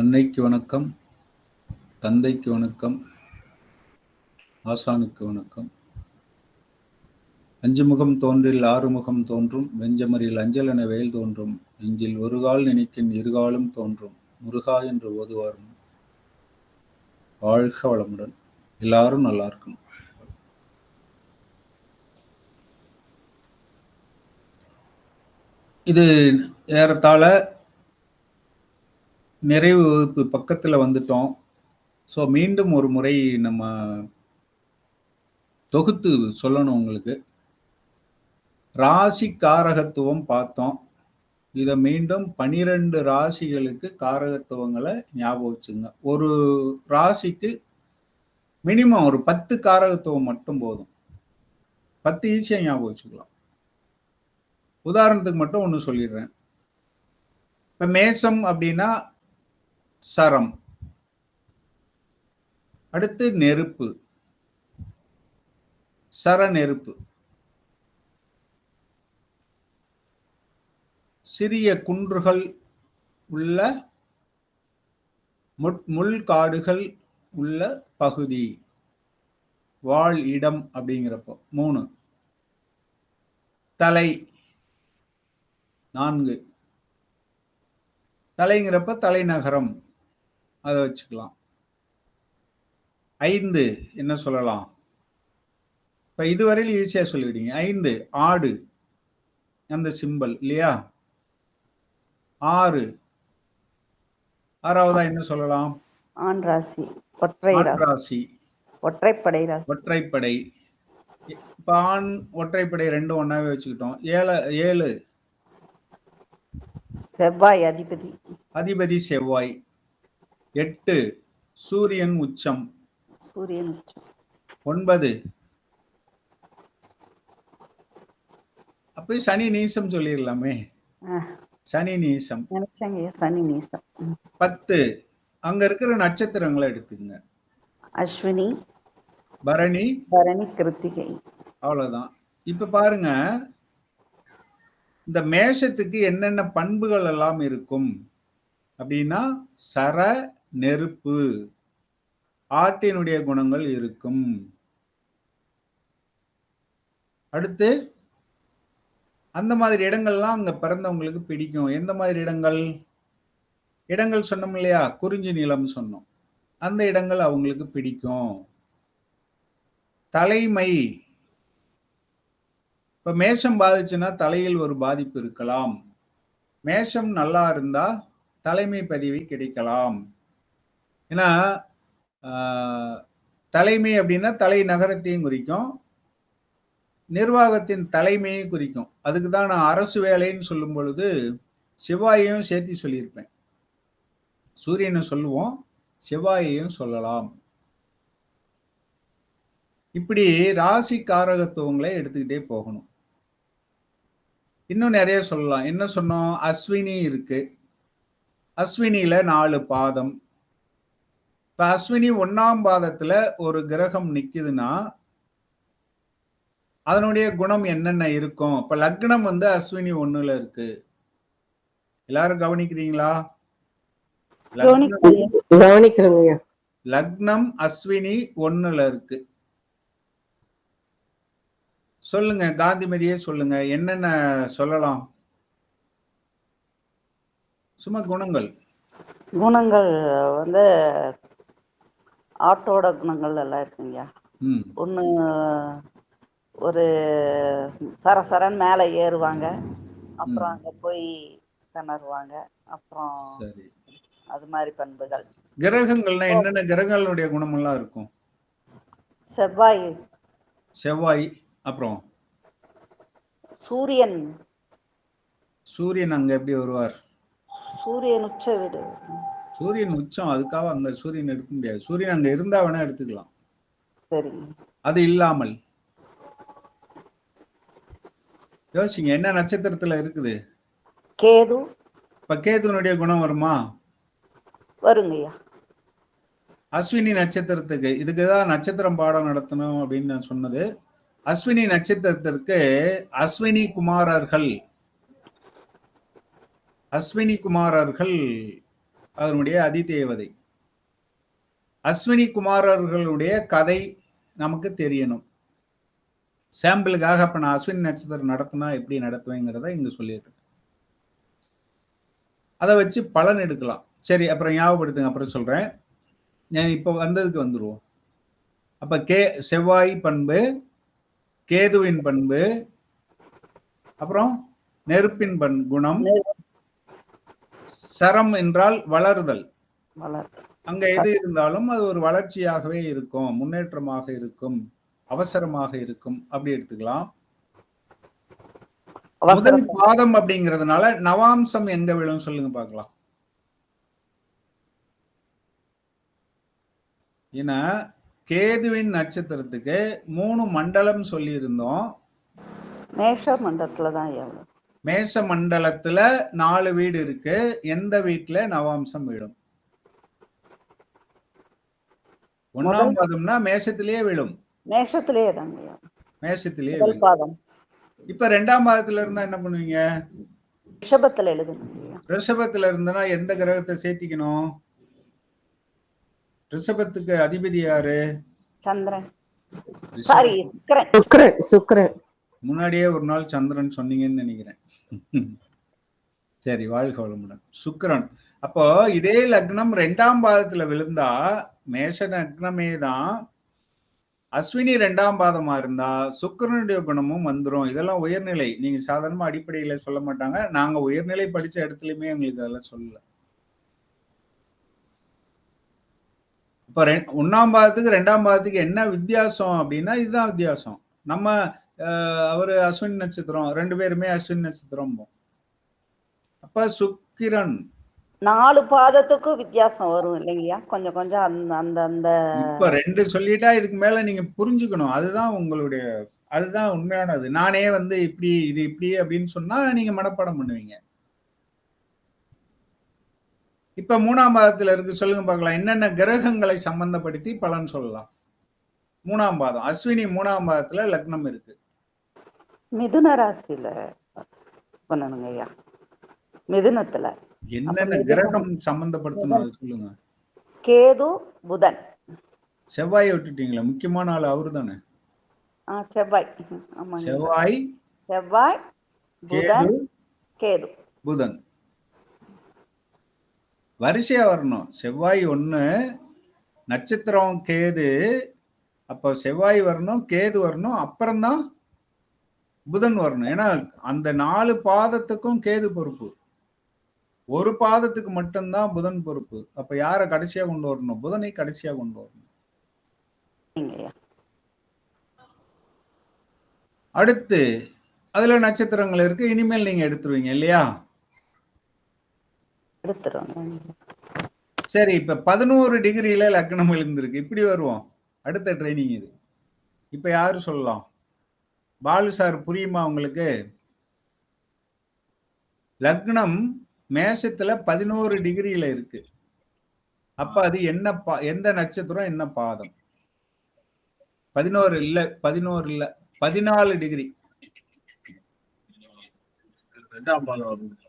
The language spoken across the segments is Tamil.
அன்னைக்கு வணக்கம் தந்தைக்கு வணக்கம் ஆசானுக்கு வணக்கம். அஞ்சு முகம் தோன்றில் ஆறு முகம் தோன்றும் வெஞ்சமரில் அஞ்சல் என வெயில் தோன்றும் நெஞ்சில் ஒரு கால் நினைக்கின் இருகாலும் தோன்றும் முருகா என்று ஓதுவாரும். வாழ்க வளமுடன். எல்லாரும் நல்லா இருக்கும் இது ஏறத்தாழ நிறைவு வகுப்பு பக்கத்தில் வந்துட்டோம். ஸோ மீண்டும் ஒரு முறை நம்ம தொகுத்து சொல்லணும் உங்களுக்கு. ராசி காரகத்துவம் பார்த்தோம். இதை மீண்டும் பனிரெண்டு ராசிகளுக்கு காரகத்துவங்களை ஞாபகம் வச்சுங்க. ஒரு ராசிக்கு மினிமம் ஒரு பத்து காரகத்துவம் மட்டும் போதும். பத்து ஈஸியாக ஞாபகம் வச்சுக்கலாம். உதாரணத்துக்கு மட்டும் ஒன்று சொல்லிடுறேன். இப்போ மேசம் அப்படின்னா சரம். அடுத்து நெருப்பு. சர நெருப்பு சிறிய குன்றுகள் உள்ள முள் காடுகள் உள்ள பகுதி. வாழ் இடம் அப்படிங்கிறப்போ. மூணு. தலை. நான்கு. தலைங்கிறப்ப தலைநகரம். அதை வச்சுக்கலாம். ஐந்து என்ன சொல்லலாம்? இப்ப இதுவரையில் ஈஸியா சொல்லிவிட்டீங்க ஐந்து ஆடு. அந்த சிம்பல் இல்லையா? ஆறு. ஆறாவதா என்ன சொல்லலாம்? ஆண் ராசி ஒற்றை ராசி. ஒற்றைப்படை ராசி. ஒற்றைப்படை. இப்ப ஆண் ஒற்றைப்படை ரெண்டும் ஒன்னாவே வச்சுக்கிட்டோம். ஏழு ஏழு. செவ்வாய் அதிபதி. அதிபதி செவ்வாய். எட்டு சூரியன் உச்சம். சூரியன் உச்சம். ஒன்பது. அப்ப சனி நீசம் சொல்லிடலாமே. சனி நீசம். சனி நீசம். பத்து. அங்க இருக்கிற நட்சத்திரங்களை எடுத்துக்கங்க. அஸ்வினி பரணி. பரணி கிருத்திகை. அவ்வளவுதான். இப்ப பாருங்க. இந்த மேஷத்துக்கு என்னென்ன பண்புகள் எல்லாம் இருக்கும்? அப்படின்னா சர நெருப்பு. ஆட்டினுடைய குணங்கள் இருக்கும். அடுத்து அந்த மாதிரி இடங்கள்லாம் அங்க பிறந்தவங்களுக்கு பிடிக்கும். எந்த மாதிரி இடங்கள்? இடங்கள் சொன்னோம் இல்லையா? குறிஞ்சி நிலம் சொன்னோம். அந்த இடங்கள் அவங்களுக்கு பிடிக்கும். தலைமை. இப்ப மேஷம் பாதிச்சுன்னா தலையில் ஒரு பாதிப்பு இருக்கலாம். மேஷம் நல்லா இருந்தா தலைமை பதவி கிடைக்கலாம். ஏன்னா தலைமை அப்படின்னா தலை நகரத்தையும் குறிக்கும். நிர்வாகத்தின் தலைமையும் குறிக்கும். அதுக்கு தான் நான் அரசு வேலைன்னு சொல்லும் பொழுது செவ்வாயையும் சேர்த்து சொல்லியிருப்பேன். சூரியனை சொல்லுவோம் செவ்வாயையும் சொல்லலாம். இப்படி ராசி காரகத்துவங்களை எடுத்துக்கிட்டே போகணும். இன்னும் நிறைய சொல்லலாம். என்ன சொன்னோம்? அஸ்வினி இருக்கு. அஸ்வினியில நாலு பாதம். இப்ப அஸ்வினி ஒன்னாம் பாதத்துல ஒரு கிரகம் நிக்குதுன்னா அதனுடைய குணம் என்னென்ன இருக்கும்? இப்ப லக்னம் வந்து அஸ்வினி ஒண்ணுல இருக்கு. எல்லாரும் கவனிக்கிறீங்களா? லக்னம் அஸ்வினி ஒண்ணுல இருக்கு. சொல்லுங்க காந்திமதியே சொல்லுங்க என்னென்ன சொல்லலாம்? சும்மா குணங்கள். குணங்கள் வந்து ஆட்டோட குணங்கள் எல்லாம் இருக்குங்கய்யா ஒன்று ஒரு சரசரன் மேலே ஏறுவாங்க. அப்புறம். அங்கே போய் திணறுவாங்க. அப்புறம் சரி. அது மாதிரி பண்புகள். கிரகங்கள்னா என்னென்ன கிரகங்களுடைய குணமெல்லாம் இருக்கும்? செவ்வாய். செவ்வாய் அப்புறம்? சூரியன். சூரியன் அங்க எப்படி வருவார்? சூரியன் உச்ச வீடு. சூரியன் உச்சம் அதுக்காக அங்க சூரியன் எடுக்க முடியாது. சூரியன் அங்க இருந்தா வேணா எடுத்துக்கலாம். அது இல்லாமல் யோசிங்க என்ன நட்சத்திரத்துல இருக்குது? கேது. இப்ப கேதுனுடைய குணம் வருமா? வருங்கய்யா அஸ்வினி நட்சத்திரத்துக்கு இதுக்கு தான் நட்சத்திரம் பாடம் நடத்தணும் அப்படின்னு நான் சொன்னது. அஸ்வினி நட்சத்திரத்திற்கு அஸ்வினி குமாரர்கள். அஸ்வினி குமாரர்கள் அதனுடைய அதிதேவதை. அஸ்வினி குமாரர்களுடைய கதை நமக்கு தெரியணும். சாம்பிளுக்காக அப்ப நான் அஸ்வினி நட்சத்திரம் நடத்தினா எப்படி நடத்துவேங்கிறத இங்க சொல்லிடுறேன் அதை வச்சு பலன் எடுக்கலாம். சரி அப்புறம் ஞாபகப்படுத்துங்க அப்புறம் சொல்றேன். நான் இப்போ வந்ததுக்கு வந்துருவோம். அப்ப கே செவ்வாய் பண்பு கேதுவின் பண்பு அப்புறம் நெருப்பின் பண் குணம் சரம் என்றால் வளருதல். அங்க எது இருந்தாலும் அது ஒரு வளர்ச்சியாகவே இருக்கும் முன்னேற்றமாக இருக்கும் அவசரமாக இருக்கும். அப்படி எடுத்துக்கலாம். முதல் பாதம் அப்படிங்கிறதுனால நவாம்சம் எங்க விழும் சொல்லுங்க பார்க்கலாம். ஏன்னா கேதுவின் நட்சத்திரத்துக்கு மூணு மண்டலம் சொல்லி இருந்தோம் மேஷ மண்டலத்துல தான் எவ்வளவு? மேஷ மண்டலத்துல நாலு வீடு இருக்கு. எந்த வீட்டுல நவாம்சம் விழும் ஒன்னாம் பாதம்னா மேஷத்திலேயே விழும். மேஷத்திலேயே விழும். பாதம். இப்ப ரெண்டாம் பாதத்துல இருந்தா என்ன பண்ணுவீங்க? ரிஷபத்துல ஐயா. ரிஷபத்துல இருந்தனா எந்த கிரகத்தை சேர்த்திக்கணும்? ரிஷபத்துக்கு அதிபதி யாரு? சந்திரன். சாரி சுக்கிரன். சுக்ரன் முன்னாடியே ஒரு நாள் சந்திரன் சொன்னீங்கன்னு நினைக்கிறேன். சரி வாழ்க வளமுடன். சுக்கிரன். அப்போ இதே லக்னம் ரெண்டாம் பாதத்துல விழுந்தா மேஷ லக்னமே தான். அஸ்வினி ரெண்டாம் பாதமா இருந்தா சுக்கரனுடைய குணமும் வந்துரும். இதெல்லாம் உயர்நிலை. நீங்க சாதாரணமா அடிப்படையில சொல்ல மாட்டாங்க. நாங்க உயர்நிலை படிச்ச இடத்துலயுமே எங்களுக்கு அதெல்லாம் சொல்லல. இப்ப ஒன்னாம் ஒண்ணாம் பாதத்துக்கு ரெண்டாம் பாதத்துக்கு என்ன வித்தியாசம் அப்படின்னா இதுதான் வித்தியாசம். நம்ம அவரு அஸ்வினி நட்சத்திரம். ரெண்டு பேருமே அஸ்வினி நட்சத்திரம். அப்ப சுக்கிரன். நாலு பாதத்துக்கும் வித்தியாசம் வரும் இல்லைங்கய்யா? கொஞ்சம் கொஞ்சம் அந்த அந்த அந்த இப்ப ரெண்டு சொல்லிட்டா இதுக்கு மேல நீங்க புரிஞ்சுக்கணும். அதுதான் உங்களுடைய அதுதான் உண்மையானது. நானே வந்து இப்படி இது இப்படி அப்படின்னு சொன்னா நீங்க மனப்பாடம் பண்ணுவீங்க. இப்ப மூணாம் பாதத்துல இருக்கு. சொல்லுங்க பார்க்கலாம். என்னென்ன கிரகங்களை சம்பந்தப்படுத்தி பலன் சொல்லலாம்? மூணாம் பாதம். அஸ்வினி மூணாம் பாதத்துல லக்னம் இருக்கு. மிதுன ராசியில பண்ணணுங்க ஐயா. மிதுனத்துல. என்னென்ன. கிரகம் சம்பந்தப்படுத்தணும் சொல்லுங்க. கேது புதன். செவ்வாயை விட்டுட்டீங்களா முக்கியமான ஆள் அவரு தானே ஆ செவ்வாய். ஆமாங்க செவ்வாய் செவ்வாய் புதன் கேது கேது. புதன். வரிசையா வரணும். செவ்வாய் ஒண்ணு நட்சத்திரம் கேது. அப்போ செவ்வாய் வரணும் கேது வரணும் அப்புறம்தான் புதன் வரணும். ஏன்னா அந்த நாலு பாதத்துக்கும் கேது பொறுப்பு. ஒரு பாதத்துக்கு மட்டும்தான் புதன் பொறுப்பு. அப்ப யார கடைசியா கொண்டு வரணும்? புதனை கடைசியா கொண்டு வரணும். அடுத்து அதுல நட்சத்திரங்கள் இருக்கு. இனிமேல் நீங்க எடுத்துருவீங்க இல்லையா? சரி இப்ப பதினோரு டிகிரியில லக்னம் விழுந்திருக்கு இப்படி வருவோம். அடுத்த ட்ரைனிங் இது. இப்ப யாரு சொல்லலாம்? பாலு சார் புரியுமா உங்களுக்கு? லக்னம் மேஷத்துல பதினோரு டிகிரியில இருக்கு. அப்ப அது என்ன பா எந்த நட்சத்திரம் என்ன பாதம்? பதினோரு இல்ல பதினோரு இல்ல பதினாலு டிகிரி. ரெண்டாம் பாதம் வருங்களா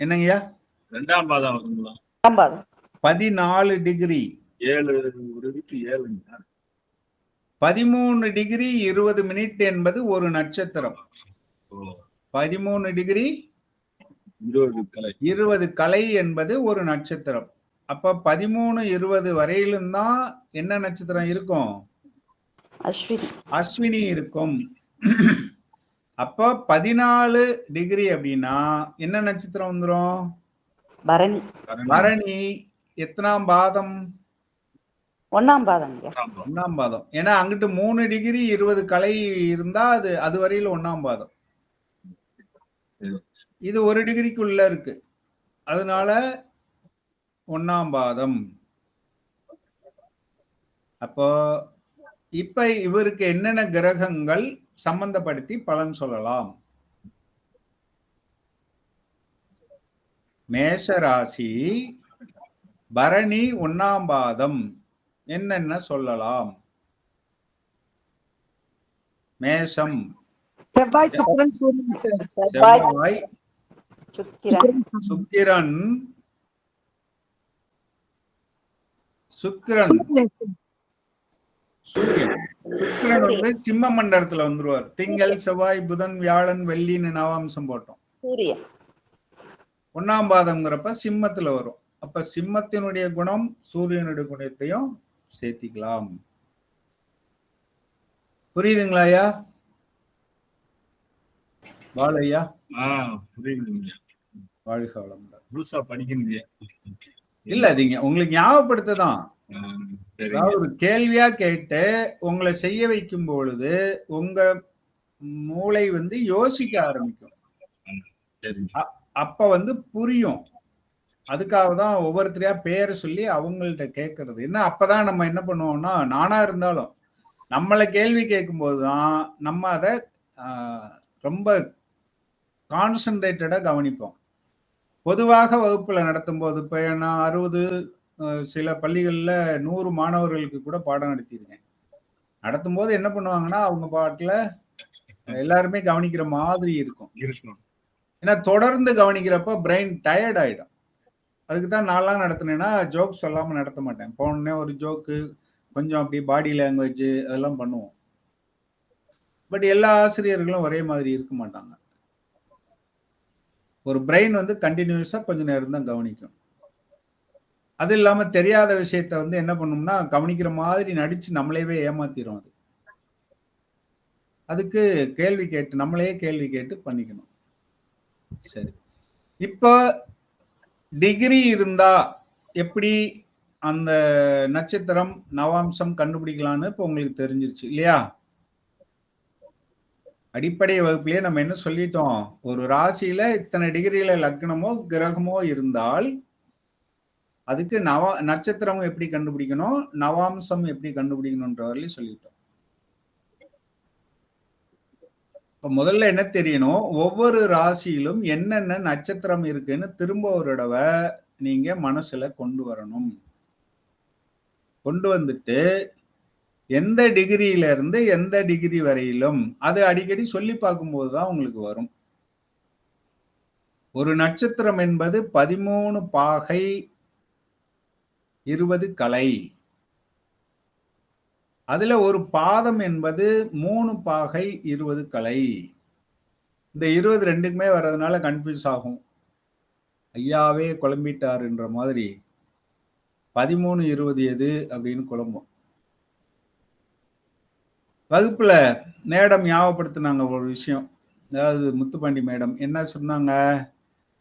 என்னங்கய்யா? ரெண்டாம் பாதம் பதினாலு டிகிரி. ஏழு ஒரு ஏழுங்க. பதிமூணு டிகிரி இருபது மினிட் என்பது ஒரு நட்சத்திரம். பதிமூணு டிகிரி இருபது கலை. இருபது கலை என்பது ஒரு நட்சத்திரம். அப்ப பதிமூணு இருபது வரையிலும் தான் என்ன நட்சத்திரம் இருக்கும்? அஸ்வினி. அஸ்வினி இருக்கும். அப்ப பதினாலு டிகிரி அப்படின்னா என்ன நட்சத்திரம் வந்துரும்? பரணி. பரணி. எத்தனாம் பாதம்? ஒண்ணாம் பாதம் ரெண்டாம் பாதம். ஏன்னா அங்கிட்டு மூணு டிகிரி இருபது கலை இருந்தா அது அது வரையில ஒண்ணாம் பாதம். இது ஒரு டிகிரிக்குள்ள இருக்கு. அதனால ஒண்ணாம் பாதம். அப்போ இப்ப இவருக்கு என்னென்ன கிரகங்கள் சம்பந்தப்படுத்தி பலன் சொல்லலாம்? மேஷ ராசி பரணி ஒண்ணாம் பாதம். என்னென்ன சொல்லலாம்? மேஷம். செவ்வாய் சுக்கிரன் சுக்கிரன். சூரியன். சுக்கிரன் வந்து சிம்ம மண்டலத்துல வந்துருவார். திங்கள் செவ்வாய் புதன் வியாழன் வெள்ளின்னு நவாம்சம் போட்டோம். சூரியன். ஒன்னாம் பாதம்ங்கிறப்ப சிம்மத்துல வரும். அப்ப சிம்மத்தினுடைய குணம் சூரியனுடைய குணத்தையும் சேர்த்திக்கலாம். புரியுதுங்களா ஐயா? வாழையா வாழ்க வளமுடன் புதுசா படிக்கணுங்க இல்ல அதுங்க உங்களுக்கு ஞாபகப்படுத்ததான். ஒரு கேள்வியா கேட்டு உங்களை செய்ய வைக்கும் பொழுது உங்க மூளை வந்து யோசிக்க ஆரம்பிக்கும். அப்ப வந்து புரியும். அதுக்காக தான் ஒவ்வொருத்தரையா பேரை சொல்லி அவங்கள்ட்ட கேட்கறது என்ன அப்பதான் நம்ம என்ன பண்ணுவோம்னா நானா இருந்தாலும் நம்மளை கேள்வி கேட்கும் போதுதான் நம்ம அதை ரொம்ப கான்சன்ட்ரேட்டடா கவனிப்போம். பொதுவாக வகுப்புல நடத்தும் போது இப்ப நான் அறுபது சில பள்ளிகள்ல நூறு மாணவர்களுக்கு கூட பாடம் நடத்தியிருக்கேன். நடத்தும் போது என்ன பண்ணுவாங்கன்னா அவங்க பாட்டுல எல்லாருமே கவனிக்கிற மாதிரி இருக்கும். ஏன்னா தொடர்ந்து கவனிக்கிறப்ப பிரெயின் டயர்ட் ஆயிடும். அதுக்கு தான் நான்லாம் நடத்தினேன்னா ஜோக் சொல்லாமல் நடத்த மாட்டேன். போனே ஒரு ஜோக்கு கொஞ்சம் அப்படி பாடி லாங்குவேஜ் அதெல்லாம் பண்ணுவோம். பட் எல்லா ஆசிரியர்களும் ஒரே மாதிரி இருக்க மாட்டாங்க. ஒரு பிரெயின் வந்து கண்டினியூஸாக கொஞ்ச நேரம் தான் கவனிக்கும். அது இல்லாமல் தெரியாத விஷயத்த வந்து என்ன பண்ணும்னா கவனிக்கிற மாதிரி நடித்து நம்மளையவே ஏமாத்திரும் அது. அதுக்கு கேள்வி கேட்டு நம்மளே கேள்வி கேட்டு பண்ணிக்கணும். சரி. இப்போ டிகிரி இருந்தா எப்படி அந்த நட்சத்திரம் நவாம்சம் கண்டுபிடிக்கலாம்னு இப்போ உங்களுக்கு தெரிஞ்சிருச்சு இல்லையா? அடிப்படை வகுப்புலயே நம்ம என்ன சொல்லிட்டோம்? ஒரு ராசியில இத்தனை டிகிரியில லக்னமோ கிரகமோ இருந்தால் அதுக்கு நவ நட்சத்திரம் எப்படி கண்டுபிடிக்கணும்? நவாம்சம் எப்படி கண்டுபிடிக்கணும்ன்ற வரையிலும் சொல்லிட்டோம். இப்ப முதல்ல என்ன தெரியணும்? ஒவ்வொரு ராசியிலும் என்னென்ன நட்சத்திரம் இருக்குன்னு திரும்ப ஒரு தடவை நீங்க மனசுல கொண்டு வரணும். கொண்டு வந்துட்டு எந்த டிகிரியில இருந்து எந்த டிகிரி வரையிலும் அது அடிக்கடி சொல்லி பார்க்கும்போது தான் உங்களுக்கு வரும். ஒரு நட்சத்திரம் என்பது பதிமூணு பாகை இருபது கலை. அதுல ஒரு பாதம் என்பது மூணு பாகை இருபது கலை. இந்த இருபது ரெண்டுக்குமே வர்றதுனால கன்ஃபியூஸ் ஆகும். ஐயாவே குழம்பிட்டாருன்ற மாதிரி. பதிமூணு இருபது எது அப்படின்னு குழம்பும். வகுப்புல மேடம் ஞாபகப்படுத்தினாங்க ஒரு விஷயம். அதாவது முத்துப்பாண்டி மேடம் என்ன சொன்னாங்க?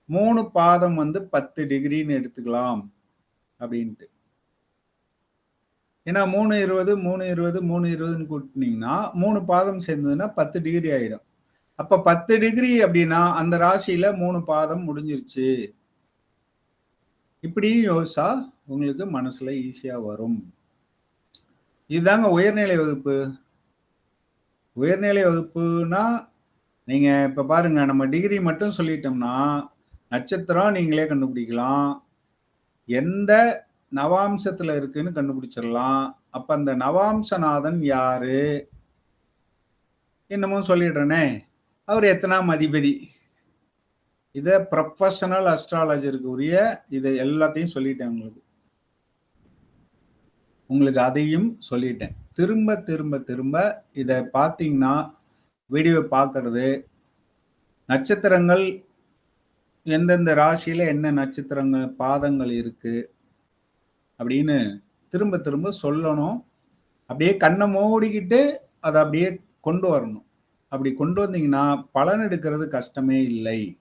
மூணு பாதம் வந்து பத்து டிகிரின்னு எடுத்துக்கலாம். அப்படின்ட்டு. ஏன்னா மூணு இருபது மூணு இருபது மூணு இருபதுன்னு கூட்டினீங்கன்னா மூணு பாதம் சேர்ந்ததுன்னா பத்து டிகிரி ஆயிடும். அப்ப பத்து டிகிரி அப்படின்னா அந்த ராசியில மூணு பாதம் முடிஞ்சிருச்சு. இப்படியும் யோசிச்சா உங்களுக்கு மனசுல ஈஸியா வரும். இதுதாங்க உயர்நிலை வகுப்பு. உயர்நிலை வகுப்புனா நீங்க இப்ப பாருங்க நம்ம டிகிரி மட்டும் சொல்லிட்டோம்னா நட்சத்திரம் நீங்களே கண்டுபிடிக்கலாம். எந்த நவாம்சத்துல இருக்குன்னு கண்டுபிடிச்சிடலாம். அப்ப அந்த நவாம்சநாதன் யாரு? என்னமோ சொல்லிடுறேனே. அவர் எத்தனாம் அதிபதி? இத ப்ரொஃபஷனல் அஸ்ட்ராலஜருக்கு உரிய இதை எல்லாத்தையும் சொல்லிட்டேன் உங்களுக்கு. உங்களுக்கு அதையும் சொல்லிட்டேன். திரும்ப திரும்ப திரும்ப இதை பார்த்தீங்கன்னா வீடியோ பார்க்கறது நட்சத்திரங்கள் எந்தெந்த ராசியில் என்ன நட்சத்திரங்கள் பாதங்கள் இருக்குது அப்படின்னு திரும்ப திரும்ப சொல்லணும். அப்படியே கண்ணை மூடிக்கிட்டு அதை அப்படியே கொண்டு வரணும். அப்படி கொண்டு வந்தீங்கன்னா பலன் எடுக்கிறது கஷ்டமே இல்லை.